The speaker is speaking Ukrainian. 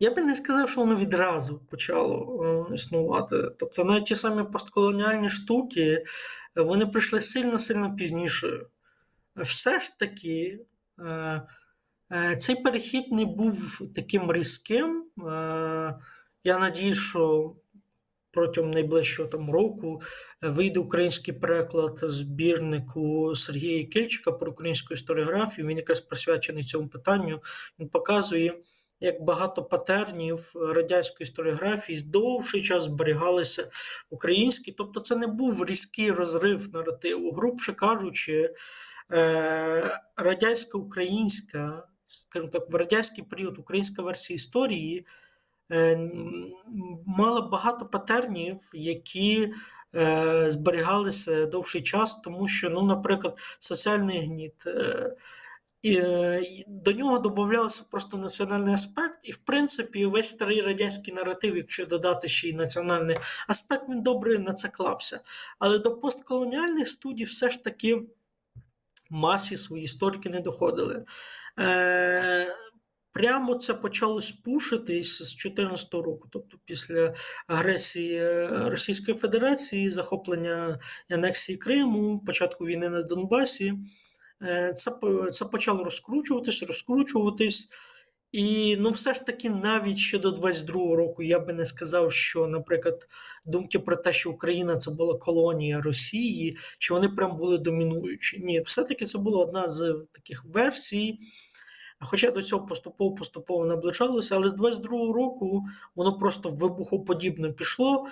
Я би не сказав, що воно відразу почало е, існувати. Тобто навіть ті самі постколоніальні штуки, е, вони прийшли сильно-сильно пізніше. Все ж таки, е, цей перехід не був таким різким. Я надію, що протягом найближчого там року вийде український переклад збірнику Сергія Кильчика про українську історіографію. Він якраз присвячений цьому питанню. Він показує, як багато патернів радянської історіографії довший час зберігалися в українській. Тобто, це не був різкий розрив наративу. Грубше кажучи, е, радянська українська, скажімо так, в радянський період українська версія історії е, мала багато патернів, які е, зберігалися довший час, тому що, ну, наприклад, соціальний гніт. Е, і, до нього додавався просто національний аспект, і в принципі весь старий радянський наратив, якщо додати ще й національний аспект, він добре на це клався. Але до постколоніальних студій все ж таки масі свої історики не доходили. Е, Прямо це почало спушитись з 2014 року, тобто після агресії е, Російської Федерації, захоплення і анексії Криму, початку війни на Донбасі. Е, Це, це почало розкручуватись, розкручуватись. І ну, все ж таки, навіть ще до 22-го року я би не сказав, що, наприклад, думки про те, що Україна це була колонія Росії, що вони прям були домінуючі. Ні, все-таки це була одна з таких версій. Хоча до цього поступово-поступово наближалося, але з 22-го року воно просто вибухоподібно пішло.